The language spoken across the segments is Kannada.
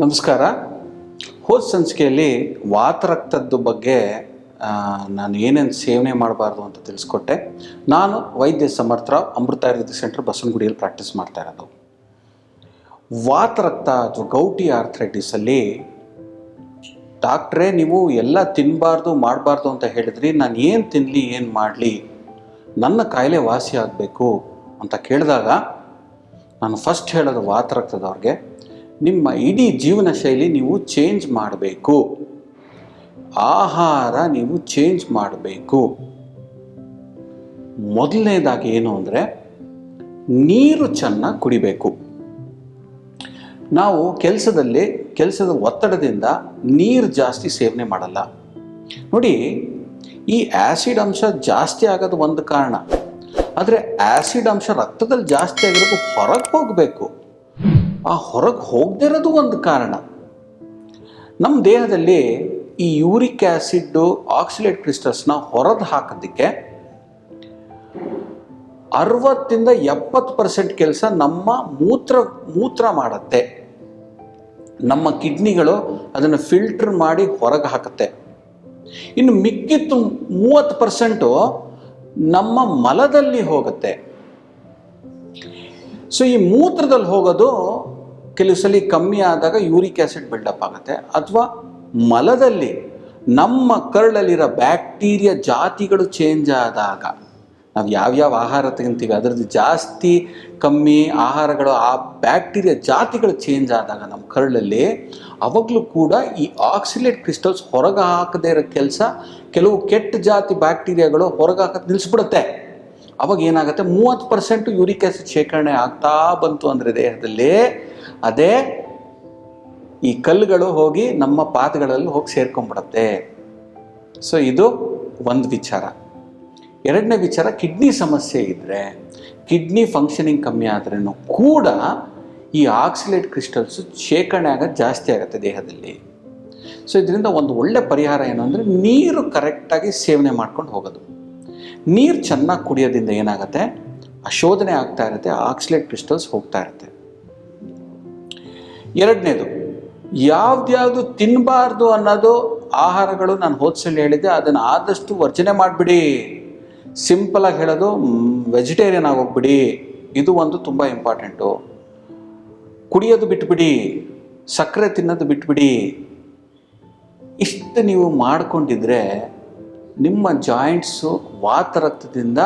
ನಮಸ್ಕಾರ. ಹೋದ ಸಂಚಿಕೆಯಲ್ಲಿ ರಕ್ತದ್ದು ಬಗ್ಗೆ ನಾನು ಏನೇನು ಸೇವನೆ ಮಾಡಬಾರ್ದು ಅಂತ ತಿಳಿಸ್ಕೊಟ್ಟೆ. ನಾನು ವೈದ್ಯ ಸಮರ್ಥ ಅಮೃತ ಆಯುರ್ವೇದಿಕ್ ಸೆಂಟರ್ ಬಸವನಗುಡಿಯಲ್ಲಿ ಪ್ರಾಕ್ಟೀಸ್ ಮಾಡ್ತಾ ಇರೋದು. ವಾತರಕ್ತ ಅಥವಾ ಗೌಟಿ ಆರ್ಥ್ರೈಟಿಸಲ್ಲಿ ಡಾಕ್ಟ್ರೇ, ನೀವು ಎಲ್ಲ ತಿನ್ನಬಾರ್ದು ಮಾಡಬಾರ್ದು ಅಂತ ಹೇಳಿದ್ರಿ, ನಾನು ಏನು ತಿನ್ನಲಿ ಏನು ಮಾಡಲಿ, ನನ್ನ ಕಾಯಿಲೆ ವಾಸಿ ಆಗಬೇಕು ಅಂತ ಕೇಳಿದಾಗ, ನಾನು ಫಸ್ಟ್ ಹೇಳೋದು ವಾತರಕ್ತದವ್ರಿಗೆ ನಿಮ್ಮ ಇಡೀ ಜೀವನ ಶೈಲಿ ನೀವು ಚೇಂಜ್ ಮಾಡಬೇಕು. ಆಹಾರ ನೀವು ಚೇಂಜ್ ಮಾಡಬೇಕು. ಮೊದಲನೇದಾಗಿ ಏನು ಅಂದರೆ, ನೀರು ಚೆನ್ನಾಗಿ ಕುಡಿಬೇಕು. ನಾವು ಕೆಲಸದಲ್ಲಿ, ಕೆಲಸದ ಒತ್ತಡದಿಂದ ನೀರು ಜಾಸ್ತಿ ಸೇವನೆ ಮಾಡಲ್ಲ. ನೋಡಿ, ಈ ಆ್ಯಸಿಡ್ ಅಂಶ ಜಾಸ್ತಿ ಆಗೋದು ಒಂದು ಕಾರಣ, ಆದರೆ ಆ್ಯಸಿಡ್ ಅಂಶ ರಕ್ತದಲ್ಲಿ ಜಾಸ್ತಿ ಆಗಿರೋದು ಹೊರಗೆ ಹೋಗಬೇಕು. ಆ ಹೊರಗೆ ಹೋಗದಿರೋದು ಒಂದು ಕಾರಣ. ನಮ್ಮ ದೇಹದಲ್ಲಿ ಈ ಯೂರಿಕ್ ಆ್ಯಸಿಡ್ಡು ಆಕ್ಸಿಲೇಟ್ ಕ್ರಿಸ್ಟಲ್ಸ್ನ ಹೊರದು ಹಾಕೋದಕ್ಕೆ ಅರವತ್ತಿಂದ ಎಪ್ಪತ್ತು ಪರ್ಸೆಂಟ್ ಕೆಲಸ ನಮ್ಮ ಮೂತ್ರ ಮೂತ್ರ ಮಾಡುತ್ತೆ. ನಮ್ಮ ಕಿಡ್ನಿಗಳು ಅದನ್ನು ಫಿಲ್ಟರ್ ಮಾಡಿ ಹೊರಗೆ ಹಾಕುತ್ತೆ. ಇನ್ನು ಮಿಕ್ಕಿತ್ತು ಮೂವತ್ತು ಪರ್ಸೆಂಟು ನಮ್ಮ ಮಲದಲ್ಲಿ ಹೋಗುತ್ತೆ. ಸೊ ಈ ಮೂತ್ರದಲ್ಲಿ ಹೋಗೋದು ಕೆಲವು ಸಲ ಕಮ್ಮಿ ಆದಾಗ ಯೂರಿಕ್ ಆ್ಯಸಿಡ್ ಬಿಲ್ಡಪ್ ಆಗುತ್ತೆ. ಅಥವಾ ಮಲದಲ್ಲಿ ನಮ್ಮ ಕರಳಲ್ಲಿರೋ ಬ್ಯಾಕ್ಟೀರಿಯಾ ಜಾತಿಗಳು ಚೇಂಜ್ ಆದಾಗ, ನಾವು ಯಾವ್ಯಾವ ಆಹಾರ ತಗೊಂತೀವಿ, ಅದರದ್ದು ಜಾಸ್ತಿ ಕಮ್ಮಿ ಆಹಾರಗಳು ಆ ಬ್ಯಾಕ್ಟೀರಿಯಾ ಜಾತಿಗಳು ಚೇಂಜ್ ಆದಾಗ ನಮ್ಮ ಕರಳಲ್ಲಿ ಅವಾಗಲೂ ಕೂಡ ಈ ಆಕ್ಸಿಲೇಟ್ ಕ್ರಿಸ್ಟಲ್ಸ್ ಹೊರಗೆ ಹಾಕದೇ ಇರೋ ಕೆಲಸ, ಕೆಲವು ಕೆಟ್ಟ ಜಾತಿ ಬ್ಯಾಕ್ಟೀರಿಯಾಗಳು ಹೊರಗೆ ಹಾಕೋದು ನಿಲ್ಲಿಸ್ಬಿಡುತ್ತೆ ಅವಾಗ ಏನಾಗುತ್ತೆ? ಮೂವತ್ತು ಪರ್ಸೆಂಟ್ ಯೂರಿಕ್ ಆ್ಯಸಿಡ್ ಶೇಖರಣೆ ಆಗ್ತಾ ಬಂತು ಅಂದರೆ ದೇಹದಲ್ಲಿ, ಅದೇ ಈ ಕಲ್ಲುಗಳು ಹೋಗಿ ನಮ್ಮ ಪಾದಗಳಲ್ಲಿ ಹೋಗಿ ಸೇರ್ಕೊಂಬಿಡತ್ತೆ ಸೊ ಇದು ಒಂದು ವಿಚಾರ. ಎರಡನೇ ವಿಚಾರ, ಕಿಡ್ನಿ ಸಮಸ್ಯೆ ಇದ್ದರೆ ಕಿಡ್ನಿ ಫಂಕ್ಷನಿಂಗ್ ಕಮ್ಮಿ ಆದ್ರೂ ಕೂಡ ಈ ಆಕ್ಸಿಲೇಟ್ ಕ್ರಿಸ್ಟಲ್ಸು ಶೇಖರಣೆ ಆಗೋದು ಜಾಸ್ತಿ ಆಗುತ್ತೆ ದೇಹದಲ್ಲಿ. ಸೊ ಇದರಿಂದ ಒಂದು ಒಳ್ಳೆ ಪರಿಹಾರ ಏನು ಅಂದರೆ ನೀರು ಕರೆಕ್ಟಾಗಿ ಸೇವನೆ ಮಾಡ್ಕೊಂಡು ಹೋಗೋದು. ನೀರು ಚೆನ್ನಾಗಿ ಕುಡಿಯೋದ್ರಿಂದ ಏನಾಗುತ್ತೆ? ಶೋಧನೆ ಆಗ್ತಾ ಇರುತ್ತೆ, ಆಕ್ಸಿಲೇಟ್ ಕ್ರಿಸ್ಟಲ್ಸ್ ಹೋಗ್ತಾ ಇರುತ್ತೆ. ಎರಡನೇದು, ಯಾವ್ದ್ಯಾವುದು ತಿನ್ನಬಾರ್ದು ಅನ್ನೋದು ಆಹಾರಗಳು ನಾನು ಹೋದ್ಸಲ ಹೇಳಿದ್ದೆ, ಅದನ್ನು ಆದಷ್ಟು ವರ್ಜನೆ ಮಾಡಿಬಿಡಿ. ಸಿಂಪಲಾಗಿ ಹೇಳೋದು ವೆಜಿಟೇರಿಯನ್ ಆಗೋಗ್ಬಿಡಿ. ಇದು ಒಂದು ತುಂಬ ಇಂಪಾರ್ಟೆಂಟು. ಕುಡಿಯೋದು ಬಿಟ್ಬಿಡಿ, ಸಕ್ಕರೆ ತಿನ್ನೋದು ಬಿಟ್ಬಿಡಿ. ಇಷ್ಟು ನೀವು ಮಾಡ್ಕೊಂಡಿದ್ರೆ ನಿಮ್ಮ ಜಾಯಿಂಟ್ಸು ವಾತರಕ್ತದಿಂದ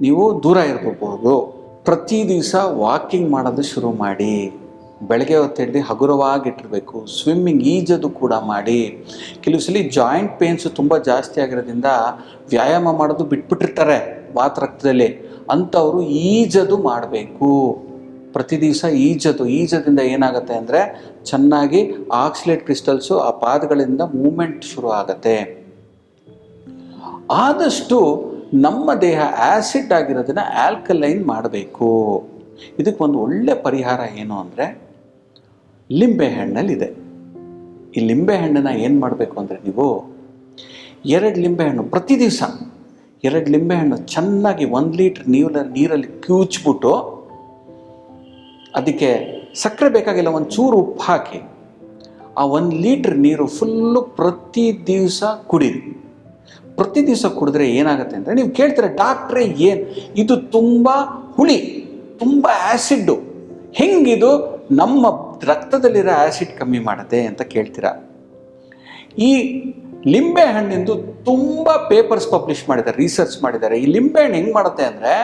ನೀವು ದೂರ ಇರಬಹುದು ಪ್ರತಿ ದಿವಸ ವಾಕಿಂಗ್ ಮಾಡೋದು ಶುರು ಮಾಡಿ. ಬೆಳಗ್ಗೆ ಹೊತ್ತೆಲ್ಲಿ ಹಗುರವಾಗಿಟ್ಟಿರಬೇಕು ಸ್ವಿಮ್ಮಿಂಗ್ ಈಜೋದು ಕೂಡ ಮಾಡಿ. ಕೆಲವು ಸಲ ಜಾಯಿಂಟ್ ಪೇನ್ಸು ತುಂಬ ಜಾಸ್ತಿ ಆಗಿರೋದ್ರಿಂದ ವ್ಯಾಯಾಮ ಮಾಡೋದು ಬಿಟ್ಬಿಟ್ಟಿರ್ತಾರೆ ವಾತರಕ್ತದಲ್ಲಿ ಅಂಥವರು ಈಜದು ಮಾಡಬೇಕು. ಪ್ರತಿ ದಿವಸ ಈಜದು. ಈಜದಿಂದ ಏನಾಗುತ್ತೆ ಅಂದರೆ ಚೆನ್ನಾಗಿ ಆಕ್ಸಿಲೇಟ್ ಕ್ರಿಸ್ಟಲ್ಸು ಆ ಪಾದಗಳಿಂದ ಮೂಮೆಂಟ್ ಶುರು ಆಗುತ್ತೆ. ಆದಷ್ಟು ನಮ್ಮ ದೇಹ ಆ್ಯಸಿಡ್ ಆಗಿರೋದನ್ನು ಆಲ್ಕಲೈನ್ ಮಾಡಬೇಕು. ಇದಕ್ಕೆ ಒಂದು ಒಳ್ಳೆ ಪರಿಹಾರ ಏನು ಅಂದರೆ ಲಿಂಬೆಹಣ್ಣಲ್ಲಿದೆ ಈ ಲಿಂಬೆಹಣ್ಣನ್ನು ಏನು ಮಾಡಬೇಕು ಅಂದರೆ ನೀವು ಎರಡು ಲಿಂಬೆಹಣ್ಣು ಪ್ರತಿ ದಿವಸ ಎರಡು ಲಿಂಬೆಹಣ್ಣು ಚೆನ್ನಾಗಿ ಒಂದು ಲೀಟ್ರ್ ನೀರಲ್ಲಿ ನೀರಲ್ಲಿ ಕ್ಯೂಚ್ಬಿಟ್ಟು ಅದಕ್ಕೆ ಸಕ್ಕರೆ ಬೇಕಾಗಿಲ್ಲ, ಒಂದು ಚೂರು ಉಪ್ಪು ಹಾಕಿ ಆ ಒಂದು ಲೀಟ್ರ್ ನೀರು ಫುಲ್ಲು ಪ್ರತಿ ದಿವಸ ಕುಡೀರಿ. ಪ್ರತಿ ದಿವಸ ಕುಡಿದ್ರೆ ಏನಾಗುತ್ತೆ ಅಂದರೆ ನೀವು ಕೇಳ್ತೀರ, ಡಾಕ್ಟ್ರೇ, ಏನು? ಇದು ತುಂಬ ಹುಳಿ, ತುಂಬ ಆ್ಯಸಿಡ್ಡು ಹೆಂಗಿದು ನಮ್ಮ ರಕ್ತದಲ್ಲಿರೋ ಆ್ಯಸಿಡ್ ಕಮ್ಮಿ ಮಾಡುತ್ತೆ ಅಂತ ಕೇಳ್ತೀರ? ಈ ಲಿಂಬೆ ಹಣ್ಣಿಂದು ತುಂಬ ಪೇಪರ್ಸ್ ಪಬ್ಲಿಷ್ ಮಾಡಿದ್ದಾರೆ, ರಿಸರ್ಚ್ ಮಾಡಿದ್ದಾರೆ. ಈ ಲಿಂಬೆ ಹಣ್ಣು ಹೆಂಗೆ ಮಾಡುತ್ತೆ ಅಂದರೆ,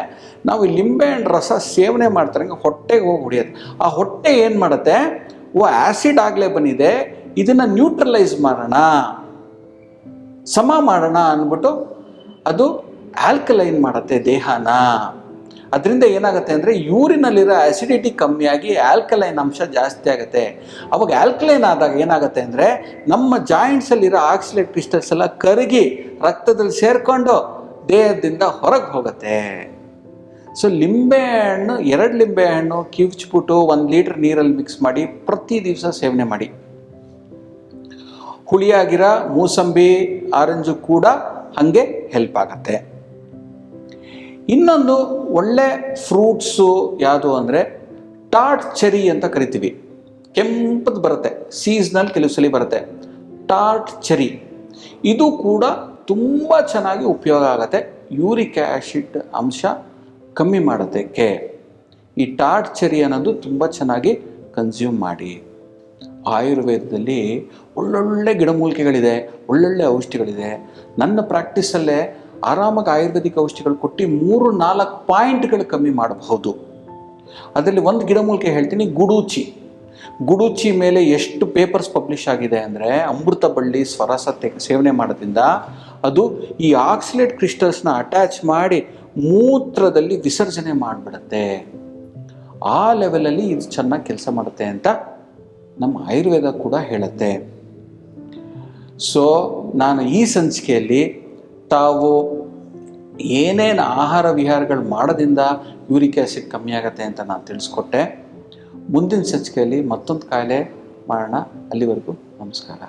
ನಾವು ಈ ಲಿಂಬೆ ಹಣ್ಣು ರಸ ಸೇವನೆ ಮಾಡ್ತಾರೆ ಹೊಟ್ಟೆಗೆ ಹೋಗಿ ಹೊಡಿಯೋದು ಆ ಹೊಟ್ಟೆ ಏನು ಮಾಡುತ್ತೆ, ಓ ಆ್ಯಸಿಡ್ ಆಗಲೇ ಬಂದಿದೆ, ಇದನ್ನು ನ್ಯೂಟ್ರಲೈಸ್ ಮಾಡೋಣ. ಸಮ ಮಾಡೋಣ ಅಂದ್ಬಿಟ್ಟು ಅದು ಆಲ್ಕಲೈನ್ ಮಾಡುತ್ತೆ ದೇಹನ. ಅದರಿಂದ ಏನಾಗುತ್ತೆ ಅಂದರೆ ಯೂರಿನಲ್ಲಿರೋ ಆ್ಯಸಿಡಿಟಿ ಕಮ್ಮಿಯಾಗಿ ಆಲ್ಕಲೈನ್ ಅಂಶ ಜಾಸ್ತಿ ಆಗುತ್ತೆ. ಅವಾಗ ಆಲ್ಕಲೈನ್ ಆದಾಗ ಏನಾಗುತ್ತೆ ಅಂದರೆ ನಮ್ಮ ಜಾಯಿಂಟ್ಸಲ್ಲಿರೋ ಆಕ್ಸಿಲೇಟ್ ಕ್ರಿಸ್ಟಲ್ಸ್ ಎಲ್ಲ ಕರಗಿ ರಕ್ತದಲ್ಲಿ ಸೇರಿಕೊಂಡು ದೇಹದಿಂದ ಹೊರಗೆ ಹೋಗುತ್ತೆ. ಸೊ ಲಿಂಬೆಹಣ್ಣು ಎರಡು ಲಿಂಬೆಹಣ್ಣು ಕಿವುಚ್ಬಿಟ್ಟು ಒಂದು ಲೀಟ್ರ್ ನೀರಲ್ಲಿ ಮಿಕ್ಸ್ ಮಾಡಿ ಪ್ರತಿ ದಿವಸ ಸೇವನೆ ಮಾಡಿ. ಹುಳಿಯಾಗಿರೋ ಮೂಸಂಬಿ, ಆರೆಂಜು ಕೂಡ ಹಾಗೆ ಹೆಲ್ಪ್ ಆಗುತ್ತೆ. ಇನ್ನೊಂದು ಒಳ್ಳೆ ಫ್ರೂಟ್ಸು ಯಾವುದು ಅಂದರೆ ಟಾಟ್ ಚೆರಿ ಅಂತ ಕರಿತೀವಿ. ಕೆಂಪದು ಬರುತ್ತೆ ಸೀಸ್ನಲ್ ಕೆಲವು ಸಲ ಬರುತ್ತೆ. ಟಾಟ್ ಚೆರಿ. ಇದು ಕೂಡ ತುಂಬ ಚೆನ್ನಾಗಿ ಉಪಯೋಗ ಆಗುತ್ತೆ. ಯೂರಿಕ್ ಆ್ಯಸಿಡ್ ಅಂಶ ಕಮ್ಮಿ ಮಾಡೋದಕ್ಕೆ. ಈ ಟಾಟ್ ಚೆರಿ ಅನ್ನೋದು ತುಂಬ ಚೆನ್ನಾಗಿ ಕನ್ಸ್ಯೂಮ್ ಮಾಡಿ. ಆಯುರ್ವೇದದಲ್ಲಿ ಒಳ್ಳೊಳ್ಳೆ ಗಿಡಮೂಲಿಕೆಗಳಿದೆ, ಒಳ್ಳೊಳ್ಳೆ ಔಷಧಿಗಳಿದೆ. ನನ್ನ ಪ್ರಾಕ್ಟೀಸಲ್ಲೇ ಆರಾಮಾಗಿ ಆಯುರ್ವೇದಿಕ್ ಔಷಧಿಗಳು ಕೊಟ್ಟು ಮೂರು, ನಾಲ್ಕು ಪಾಯಿಂಟ್ಗಳು ಕಮ್ಮಿ ಮಾಡಬಹುದು. ಅದರಲ್ಲಿ ಒಂದು ಗಿಡಮೂಲಿಕೆ ಹೇಳ್ತೀನಿ, ಗುಡೂಚಿ. ಗುಡೂಚಿ ಮೇಲೆ ಎಷ್ಟು ಪೇಪರ್ಸ್ ಪಬ್ಲಿಷ್ ಆಗಿದೆ ಅಂದರೆ ಅಮೃತ ಬಳ್ಳಿ ಸ್ವರಸ ಸೇವನೆ ಮಾಡೋದ್ರಿಂದ ಅದು ಈ ಆಕ್ಸಿಲೇಟ್ ಕ್ರಿಸ್ಟಲ್ಸ್ನ ಅಟ್ಯಾಚ್ ಮಾಡಿ ಮೂತ್ರದಲ್ಲಿ ವಿಸರ್ಜನೆ ಮಾಡಿಬಿಡುತ್ತೆ. ಆ ಲೆವೆಲಲ್ಲಿ ಇದು ಚೆನ್ನಾಗಿ ಕೆಲಸ ಮಾಡುತ್ತೆ ಅಂತ ನಮ್ಮ ಆಯುರ್ವೇದ ಕೂಡ ಹೇಳುತ್ತೆ. ಸೊ ನಾನು ಈ ಸಂಚಿಕೆಯಲ್ಲಿ ತಾವು ಏನೇನು ಆಹಾರ ವಿಹಾರಗಳು ಮಾಡೋದ್ರಿಂದ ಯೂರಿಕ್ ಆ್ಯಸಿಡ್ ಕಮ್ಮಿ ಆಗುತ್ತೆ ಅಂತ ನಾನು ತಿಳಿಸ್ಕೊಟ್ಟೆ. ಮುಂದಿನ ಸಂಚಿಕೆಯಲ್ಲಿ ಮತ್ತೊಂದು ಕಾಯಿಲೆ ಮಾಡೋಣ. ಅಲ್ಲಿವರೆಗೂ ನಮಸ್ಕಾರ.